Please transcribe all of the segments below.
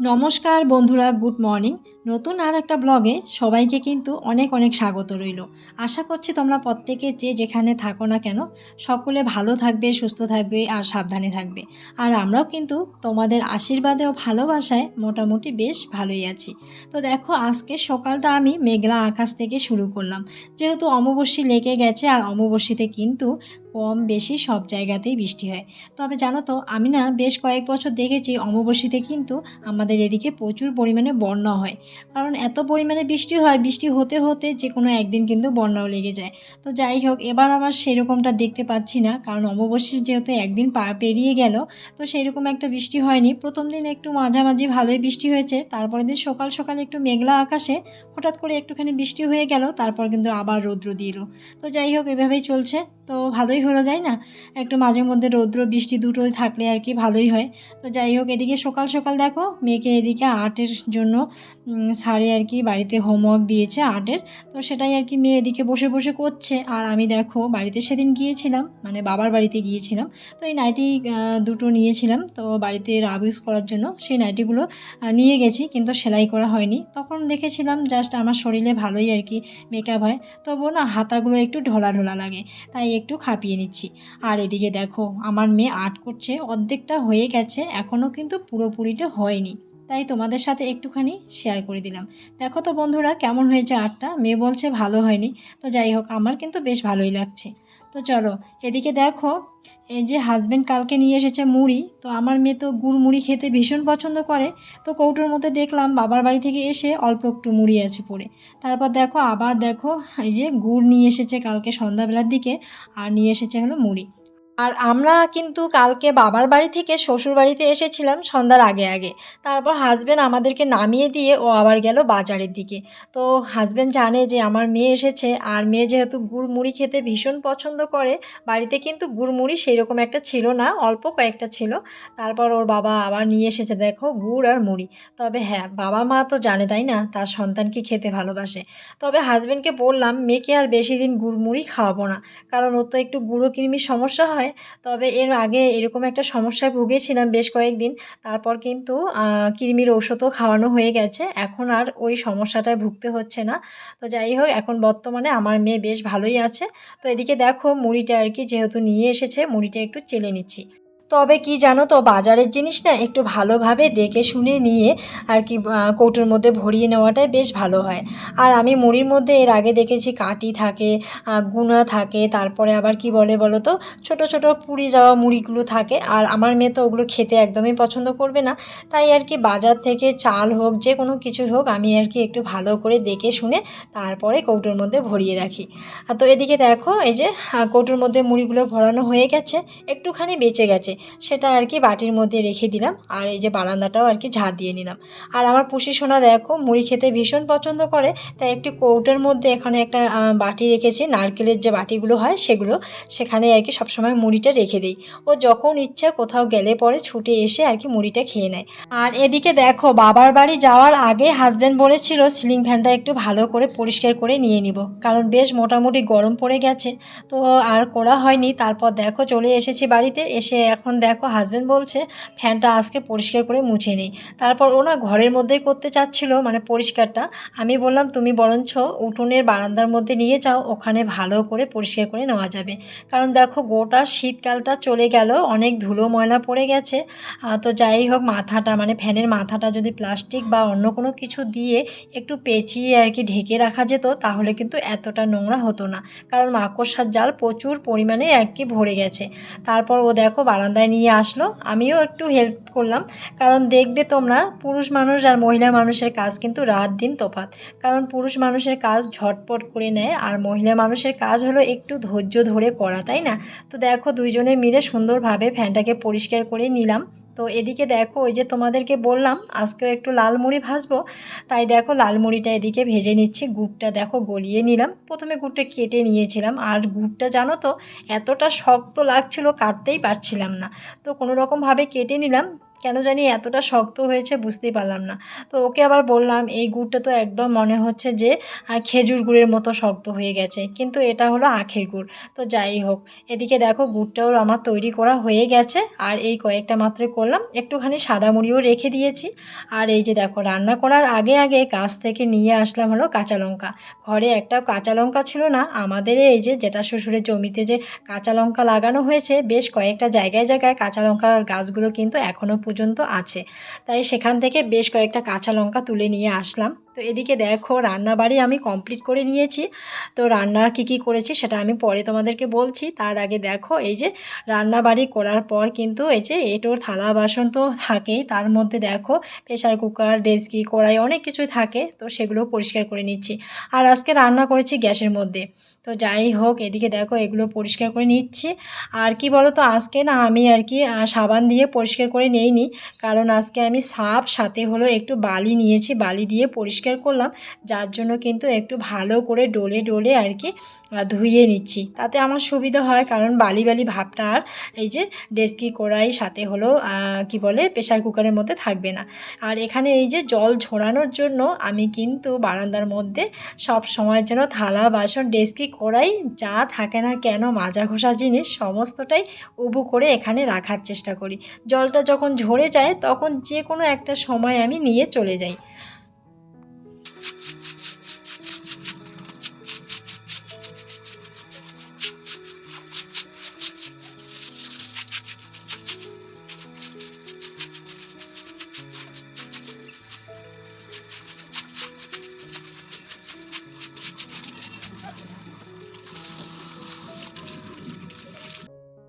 নমস্কার বন্ধুরা, good morning. নতুন আর একটা ব্লগে সবাইকে কিন্তু অনেক অনেক স্বাগত রইল। আশা করছি তোমরা প্রত্যেকে যে যেখানে থাকো না কেন, সকলে ভালো থাকবে, সুস্থ থাকবে আর সাবধানে থাকবে। আর আমরাও কিন্তু তোমাদের আশীর্বাদে ও ভালোবাসায় মোটামুটি বেশ ভালোই আছি। তো দেখো, আজকে সকালটা আমি মেঘলা আকাশ থেকে শুরু করলাম। যেহেতু অমাবস্যী লেগে গেছে আর অমাবস্যীতে কিন্তু কম বেশি সব জায়গাতেই বৃষ্টি হয়। তবে জানো তো, আমি না বেশ কয়েক বছর দেখেছি অমাবস্যীতে কিন্তু আমাদের এদিকে প্রচুর পরিমাণে বন্যা হয়। কারণ এত পরিমাণে বৃষ্টি হয়, বৃষ্টি হতে হতে যে কোনো একদিন কিন্তু বন্যাও লেগে যায়। তো যাই হোক, এবার আবার সেরকমটা দেখতে পাচ্ছি না, কারণ অমাবস্যীর যেহেতু একদিন পার পেরিয়ে গেল, তো সেরকম একটা বৃষ্টি হয়নি। প্রথম দিন একটু মাঝামাঝি ভালোই বৃষ্টি হয়েছে, তারপরের দিন সকাল সকাল একটু মেঘলা আকাশে হঠাৎ করে একটুখানি বৃষ্টি হয়ে গেল, তারপর কিন্তু আবার রৌদ্র দিল। তো যাই হোক, এভাবেই চলছে। তো ভালোই হলো যায় না? একটু মাঝে মধ্যে রৌদ্র, বৃষ্টি দুটো থাকলে আর কি ভালোই হয়। তো যাই হোক, এদিকে সকাল সকাল দেখো, মেয়েকে এদিকে আর্টের জন্য স্যারে আর কি বাড়িতে হোমওয়ার্ক দিয়েছে আর্টের। তো সেটাই আর কি মেয়ে এদিকে বসে বসে করছে। আর আমি দেখো, বাড়িতে সেদিন গিয়েছিলাম মানে বাবার বাড়িতে গিয়েছিলাম। তো এই নাইটি দুটো নিয়েছিলাম। তো বাড়িতে রাব ইউজ করার জন্য সেই নাইটিগুলো নিয়ে গেছি, কিন্তু সেলাই করা হয়নি। তখন দেখেছিলাম জাস্ট আমার শরীরে ভালোই আর কি মেকআপ হয়। তবুও না হাতাগুলো একটু ঢোলা ঢোলা লাগে, তাই একটু খাপিয়ে নিচ্ছি। আর এদিকে দেখো, আমার মেয়ে আর্ট করছে, অর্ধেকটা হয়ে গেছে এখনও কিন্তু পুরোপুরিটা হয়নি। তাই তোমাদের সাথে একটুখানি শেয়ার করে দিলাম। দেখো তো বন্ধুরা, কেমন হয়েছে আর্টটা? মেয়ে বলছে ভালো হয়নি। তো যাই হোক, আমার কিন্তু বেশ ভালোই লাগছে। তো চলো, এদিকে দেখো এই যে হাজব্যান্ড কালকে নিয়ে এসেছে মুড়ি, তো আমার মেয়ে তো গুড় মুড়ি খেতে ভীষণ পছন্দ করে। তো কৌটোর মধ্যে দেখলাম বাবার বাড়ি থেকে এসে অল্প একটু মুড়ি আছে পড়ে তারপর দেখো, আবার দেখো, এই যে গুড় নিয়ে এসেছে কালকে সন্ধ্যাবেলার দিকে, আর নিয়ে এসেছে হলো মুড়ি। আর আমরা কিন্তু কালকে বাবার বাড়ি থেকে শ্বশুর বাড়িতে এসেছিলাম সন্ধ্যার আগে আগে। তারপর হাজব্যান্ড আমাদেরকে নামিয়ে দিয়ে ও আবার গেল বাজারের দিকে। তো হাজব্যান্ড জানে যে আমার মেয়ে এসেছে আর মেয়ে যেহেতু গুড় মুড়ি খেতে ভীষণ পছন্দ করে, বাড়িতে কিন্তু গুড় মুড়ি সেই রকম একটা ছিল না, অল্প কয়েকটা ছিল। তারপর ওর বাবা আবার নিয়ে এসেছে, দেখো গুড় আর মুড়ি। তবে হ্যাঁ বাবা মা তো জানে, তাই না? তার সন্তান কি খেতে ভালোবাসে। তবে হাজব্যান্ডকে বললাম, মেয়েকে আর বেশি দিন গুড় মুড়ি খাওয়াবো না। কারণ ওর তো একটু গুঁড়ো কৃমির সমস্যা হয় তবে এর আগে এরকম একটা সমস্যায় ভুগেছিলাম বেশ কয়েকদিন। তারপর কিন্তু কৃমির ঔষধও খাওয়ানো হয়ে গেছে। এখন আর ওই সমস্যাটায় ভুগতে হচ্ছে না। তো যাই হোক, এখন বর্তমানে আমার মেয়ে বেশ ভালোই আছে। তো এদিকে দেখো, মুড়িটা আর কি যেহেতু নিয়ে এসেছে, মুড়িটা একটু চেলে নিচ্ছি। তবে কি জানো তো, বাজারের জিনিস না একটু ভালোভাবে দেখে শুনে নিয়ে আর কি কৌটোর মধ্যে ভরিয়ে নেওয়াটাই বেশ ভালো হয়। আর আমি মুড়ির মধ্যে এর আগে দেখেছি কাটি থাকে গুনা থাকে, তারপরে আবার কি বলে বলো তো, ছোটো ছোটো পুড়ি যাওয়া মুড়িগুলো থাকে। আর আমার মেয়ে তো ওগুলো খেতে একদমই পছন্দ করবে না। তাই আর কি বাজার থেকে চাল হোক, যে কোনো কিছু হোক, আমি আর কি একটু ভালো করে দেখে শুনে তারপরে কৌটোর মধ্যে ভরিয়ে রাখি। তো এদিকে দেখো, এই যে কৌটোর মধ্যে মুড়িগুলো ভরানো হয়ে গেছে, একটুখানি বেঁচে গেছে। সেটা আর কি বাটির মধ্যে রেখে দিলাম। আর এই যে বারান্দাটাও আর কি ঝাঁ দিয়ে নিলাম। আর আমার পুষি সোনা দেখো, মুড়ি খেতে ভীষণ পছন্দ করে, তাই একটি কৌটোর মধ্যে এখানে একটা বাটি রেখেছি। নারকেলের যে বাটিগুলো হয় সেগুলো, সেখানে আর কি সবসময় মুড়িটা রেখে দিই। ও যখন ইচ্ছা কোথাও গেলে পরে ছুটে এসে আর কি মুড়িটা খেয়ে নেয়। আর এদিকে দেখো, বাবার বাড়ি যাওয়ার আগে হাজব্যান্ড বলেছিল সিলিং ফ্যানটা একটু ভালো করে পরিষ্কার করে নিয়ে নিব। কারণ বেশ মোটামুটি গরম পড়ে গেছে। তো আর করা হয়নি। তারপর দেখো চলে এসেছি বাড়িতে, এসে এখন দেখো হাজব্যান্ড বলছে, ফ্যানটা আজকে পরিষ্কার করে মুছে নেই তারপর ও না ঘরের মধ্যেই করতে চাচ্ছিলো মানে পরিষ্কারটা। আমি বললাম, তুমি বরঞ্চ উঠোনের বারান্দার মধ্যে নিয়ে যাও, ওখানে ভালো করে পরিষ্কার করে নেওয়া যাবে। কারণ দেখো গোটা শীতকালটা চলে গেল, অনেক ধুলো ময়লা পড়ে গেছে। তো যাই হোক, মাথাটা মানে ফ্যানের মাথাটা যদি প্লাস্টিক বা অন্য কোনো কিছু দিয়ে একটু পেঁচিয়ে আর কি ঢেকে রাখা যেত, তাহলে কিন্তু এতটা নোংরা হতো না। কারণ মাকড়সার জাল প্রচুর পরিমাণে আর কি ভরে গেছে। তারপর ও দেখো বারান্দায় নিয়ে আসলো। আমিও একটু হেল্প করলাম। কারণ দেখবে তোমরা, পুরুষ মানুষ আর মহিলা মানুষের কাজ কিন্তু রাত দিন তফাৎ। কারণ পুরুষ মানুষের কাজ ঝটপট করে নেয় আর মহিলা মানুষের কাজ হলো একটু ধৈর্য ধরে করা, তাই না? তো দেখো দুইজনে মিলে সুন্দরভাবে ফ্যানটাকে পরিষ্কার করে নিলাম। তো এদিকে দেখো, ওই যে তোমাদেরকে বললাম, আজকেও একটু লাল মুড়ি ভাজবো। তাই দেখো, লাল মুড়িটা এদিকে ভেজে নিচ্ছি, গুড়টা দেখো গলিয়ে নিলাম। প্রথমে গুড়টা কেটে নিয়েছিলাম, আর গুড়টা জানো তো, এতটা শক্ত লাগছিল, কাটতেই পারছিলাম না। তো কোনো রকমভাবে কেটে নিলাম কেন জানি এতটা শক্ত হয়েছে বুঝতেই পারলাম না। তো ওকে আবার বললাম, এই গুড়টা তো একদম মনে হচ্ছে যে খেজুর গুড়ের মতো শক্ত হয়ে গেছে। কিন্তু এটা হলো আখের গুড়। তো যাই হোক, এদিকে দেখো গুড়টাও আমার তৈরি করা হয়ে গেছে। আর এই কয়েকটা মাত্র করলাম। একটুখানি সাদা মুড়িও রেখে দিয়েছি। আর এই যে দেখো, রান্না করার আগে আগে গাছ থেকে নিয়ে আসলাম হলো কাঁচা লঙ্কা। ঘরে একটা কাঁচা লঙ্কা ছিল না, আমাদের এই যে, যেটা শ্বশুরের জমিতে যে কাঁচা লঙ্কা লাগানো হয়েছে, বেশ কয়েকটা জায়গায় জায়গায় কাঁচা লঙ্কার গাছগুলো কিন্তু এখনও পর্যন্ত আছে। তাই সেখান থেকে বেশ কয়েকটা কাঁচা লঙ্কা তুলে নিয়ে আসলাম। তো এদিকে দেখো রান্না বাড়ি আমি কমপ্লিট করে নিয়েছি। তো রান্না কি কি করেছি সেটা আমি পরে তোমাদেরকে বলছি। তার আগে দেখো এই যে রান্নাবাড়ি করার পর কিন্তু এই যে এটোর থালা বাসন তো থাকেই, তার মধ্যে দেখো প্রেশার কুকার, ডেস্কি, কড়াই অনেক কিছুই থাকে। তো সেগুলো পরিষ্কার করে নিচ্ছি। আর আজকে রান্না করেছি গ্যাসের মধ্যে। তো যাই হোক, এদিকে দেখো এগুলো পরিষ্কার করে নিচ্ছি। আর কি বলো তো আজকে না আমি আর কি সাবান দিয়ে পরিষ্কার করে নিইনি। কারণ আজকে আমি সাপ, সাথে হলো একটু বালি নিয়েছি, বালি দিয়ে পরিষ্কার করলাম, যার জন্য কিন্তু একটু ভালো করে ডলে ডলে আর কি ধুইয়ে নিচ্ছি। তাতে আমার সুবিধা হয় কারণ বালি বালি ভাবটা আর এই যে ডেস্কি কড়াই সাথে হলো কি বলে প্রেশার কুকারের মধ্যে থাকবে না। আর এখানে এই যে জল ঝরানোর জন্য আমি কিন্তু বারান্দার মধ্যে সব সময়ের জন্য থালা, বাসন, ডেস্কি, কড়াই যা থাকে না কেন মাজা ঘষা জিনিস সমস্তটাই উবু করে এখানে রাখার চেষ্টা করি। জলটা যখন ঝরে যায় তখন যে কোনো একটা সময় আমি নিয়ে চলে যাই।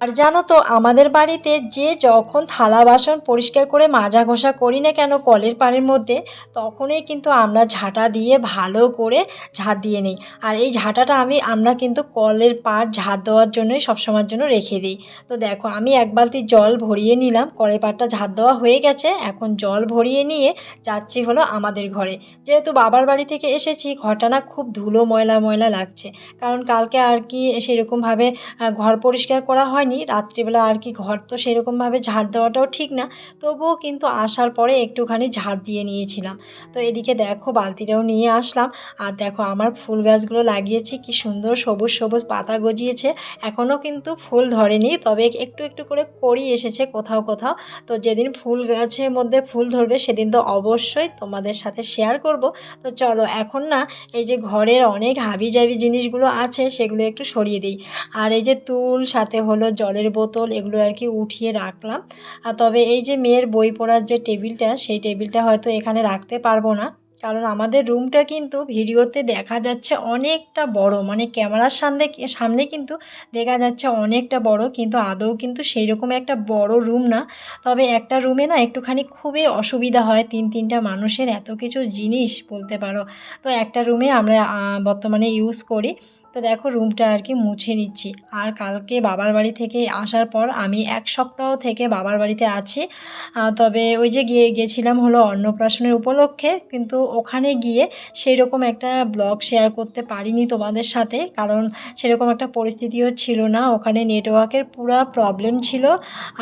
আর জানো তো, আমাদের বাড়িতে যে যখন থালা বাসন পরিষ্কার করে মাজা ঘষা করি না কেন, কলের পানির মধ্যে তখনই কিন্তু আমরা ঝাঁটা দিয়ে ভালো করে ঝাঁট দিয়ে নিই। আর এই ঝাঁটাটা আমি, আমরা কিন্তু কলের পাড় ঝাঁট দেওয়ার জন্যই সবসময়ের জন্য রেখে দিই। তো দেখো, আমি এক বালতি জল ভরিয়ে নিলাম, কলের পাড়টা ঝাঁট দেওয়া হয়ে গেছে। এখন জল ভরিয়ে নিয়ে যাচ্ছি হলো আমাদের ঘরে। যেহেতু বাবার বাড়ি থেকে এসেছি, ঘরটা না খুব ধুলো ময়লা ময়লা লাগছে। কারণ কালকে আর কি সেরকমভাবে ঘর পরিষ্কার করা হয়নি। রাত্রিবেলা আর কি ঘর তো সেরকমভাবে ঝাড় দেওয়াটাও ঠিক না। তবুও কিন্তু আসার পরে একটুখানি ঝাড় দিয়ে নিয়েছিলাম। তো এদিকে দেখো বালতিটাও নিয়ে আসলাম। আর দেখো আমার ফুল গাছগুলো লাগিয়েছি, কি সুন্দর সবুজ সবুজ পাতা গজিয়েছে। এখনও কিন্তু ফুল ধরেনি, তবে একটু একটু করে করি এসেছে কোথাও কোথাও। তো যেদিন ফুল গাছের মধ্যে ফুল ধরবে সেদিন তো অবশ্যই তোমাদের সাথে শেয়ার করব। তো চলো এখন না এই যে ঘরের অনেক হাবি জাবি জিনিসগুলো আছে সেগুলো একটু সরিয়ে দিই। আর এই যে তুল, সাথে হলো জলের বোতল, এগুলো আর কি উঠিয়ে রাখলাম। আর তবে এই যে মেয়ের বই পড়ার যে টেবিলটা, সেই টেবিলটা হয়তো এখানে রাখতে পারব না। কারণ আমাদের রুমটা কিন্তু ভিডিওতে দেখা যাচ্ছে অনেকটা বড়। মানে ক্যামেরার সামনে সামনে কিন্তু দেখা যাচ্ছে অনেকটা বড়। কিন্তু আদৌ কিন্তু সেই রকম একটা বড় রুম না। তবে একটা রুমে না একটুখানি খুবই অসুবিধা হয় তিন, তিনটা মানুষের এত কিছু জিনিস বলতে পারো। তো একটা রুমে আমরা বর্তমানে ইউজ করি। তো দেখো রুমটা আর কি মুছে নিচ্ছি। আর কালকে বাবার বাড়ি থেকে আসার পর আমি এক সপ্তাহ থেকে বাবার বাড়িতে আছি। তবে ওই যে গিয়ে গেছিলাম হলো অন্নপ্রাশনের উপলক্ষে, কিন্তু ওখানে গিয়ে সেই রকম একটা ব্লগ শেয়ার করতে পারিনি তোমাদের সাথে, কারণ সেরকম একটা পরিস্থিতিও ছিল না। ওখানে নেটওয়ার্কের পুরো প্রবলেম ছিল,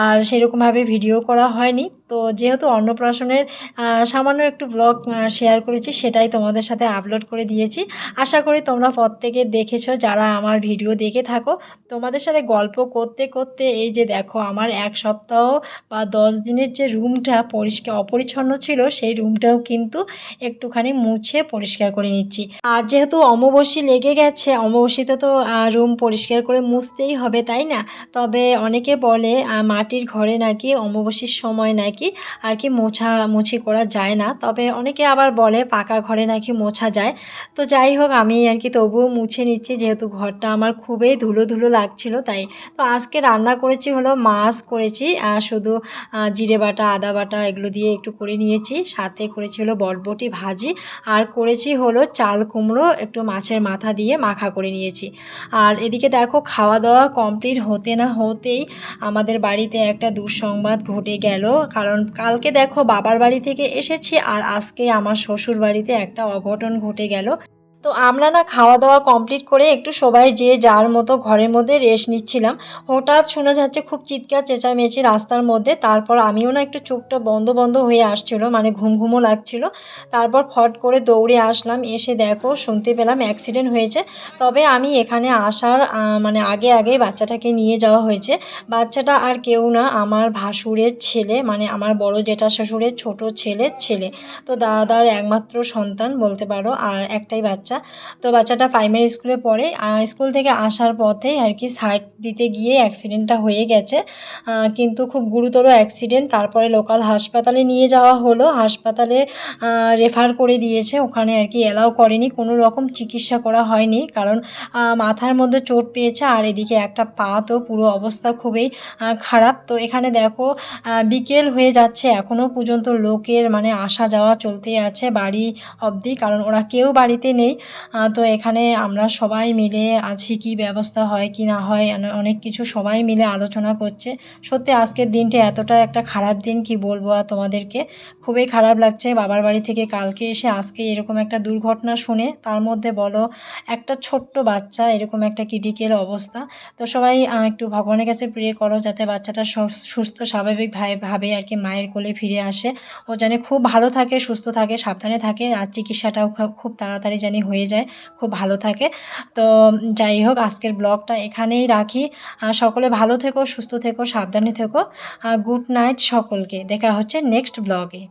আর সেরকমভাবে ভিডিও করা হয়নি। তো যেহেতু অন্নপ্রাশনের সামান্য একটু ব্লগ শেয়ার করেছি, সেটাই তোমাদের সাথে আপলোড করে দিয়েছি। আশা করি তোমরা প্রত্যেকে দেখেছ, যারা আমার ভিডিও দেখে থাকো। তোমাদের সাথে গল্প করতে করতে এই যে দেখো, আমার এক সপ্তাহ বা দশ দিনের যে রুমটা পরিষ্কার, অপরিচ্ছন্ন ছিল, সেই রুমটাও কিন্তু একটুখানি মুছে পরিষ্কার করে নিচ্ছি। আর যেহেতু অমাবস্যী লেগে গেছে, অমাবস্যীতে তো রুম পরিষ্কার করে মুছতেই হবে, তাই না? তবে অনেকে বলে মাটির ঘরে নাকি অমাবস্যীর সময় নাকি নাকি? আর কি মোছা, মুছি করা যায় না। তবে অনেকে আবার বলে পাকা ঘরে নাকি মোছা যায়। তো যাই হোক, আমি আর কি তবুও মুছে নিচ্ছি, যেহেতু ঘরটা আমার খুবই ধুলো ধুলো লাগছিল তাই। তো আজকে রান্না করেছি হলো মাছ করেছি, আর শুধু জিরে বাটা, আদা বাটা এগুলো দিয়ে একটু করে নিয়েছি। সাথে করেছি হলো বটবটি ভাজি, আর করেছি হলো চাল কুমড়ো একটু মাছের মাথা দিয়ে মাখা করে নিয়েছি। আর এদিকে দেখো খাওয়া দাওয়া কমপ্লিট হতে না হতেই আমাদের বাড়িতে একটা দুঃসংবাদ ঘটে গেল। কারণ কারণ কালকে দেখো বাবার বাড়ি থেকে এসেছি আর আজকে আমার শ্বশুর বাড়িতে একটা অঘটন ঘটে গেল। তো আমরা না খাওয়া দাওয়া কমপ্লিট করে একটু সবাই যে যার মতো ঘরের মধ্যে রেস্ট নিচ্ছিলাম, হঠাৎ শোনা যাচ্ছে খুব চিৎকার, চেঁচামেচি রাস্তার মধ্যে। তারপর আমিও না একটু চোখটা বন্ধ বন্ধ হয়ে আসছিল মানে ঘুম ঘুমও লাগছিল। তারপর ফট করে দৌড়ে আসলাম, এসে দেখো শুনতে পেলাম অ্যাক্সিডেন্ট হয়েছে। তবে আমি এখানে আসার মানে আগে আগে বাচ্চাটাকে নিয়ে যাওয়া হয়েছে। বাচ্চাটা আর কেউ না, আমার ভাসুরের ছেলে মানে আমার বড় জেঠা শ্বশুরের ছোট ছেলের ছেলে। তো দাদার একমাত্র সন্তান বলতে পারো, আর একটাই বাচ্চা। তো বাচ্চাটা প্রাইমারি স্কুলে পড়ে। স্কুল থেকে আসার পথে আর কি সাইড দিতে গিয়ে অ্যাক্সিডেন্টটা হয়ে গেছে। কিন্তু খুব গুরুতর অ্যাক্সিডেন্ট তারপরে লোকাল হাসপাতালে নিয়ে যাওয়া হলো। হাসপাতালে রেফার করে দিয়েছে। ওখানে আর কি অ্যালাউ করেনি। কোনো রকম চিকিৎসা করা হয়নি। কারণ মাথার মধ্যে চোট পেয়েছে আর এদিকে একটা পা তো পুরো অবস্থা খুবই খারাপ। তো এখানে দেখো বিকেল হয়ে যাচ্ছে। এখনও পর্যন্ত লোকের মানে আসা যাওয়া চলতেই আছে বাড়ি অবধি। কারণ ওরা কেউ বাড়িতে নেই। তো এখানে আমরা সবাই মিলে আছি কি ব্যবস্থা হয়, কি না হয় অনেক কিছু সবাই মিলে আলোচনা করছে। সত্যি আজকের দিনটা এতটা একটা খারাপ দিন, কি বলব আর তোমাদেরকে? খুবই খারাপ লাগছে। বাবার বাড়ি থেকে কালকে এসে আজকে এরকম একটা দুর্ঘটনা শুনে, তার মধ্যে বলো, একটা ছোট্ট বাচ্চা, এরকম একটা ক্রিটিক্যাল অবস্থা। তো সবাই একটু ভগবানের কাছে প্রে করো যাতে বাচ্চাটা সুস্থ, স্বাভাবিক ভাবে- আর কি মায়ের কোলে ফিরে আসে। ও যেন খুব ভালো থাকে, সুস্থ থাকে, সাবধানে থাকে। আর চিকিৎসাটাও খুব- তাড়াতাড়ি যেন হয়ে যায়, খুব ভালো থাকে। তো যাই হোক আজকের ব্লগটা এখানেই রাখি। সকলে ভালো থেকো, সুস্থ থেকো, সাবধানে থেকো। গুড নাইট সকলকে। দেখা হচ্ছে নেক্সট ব্লগে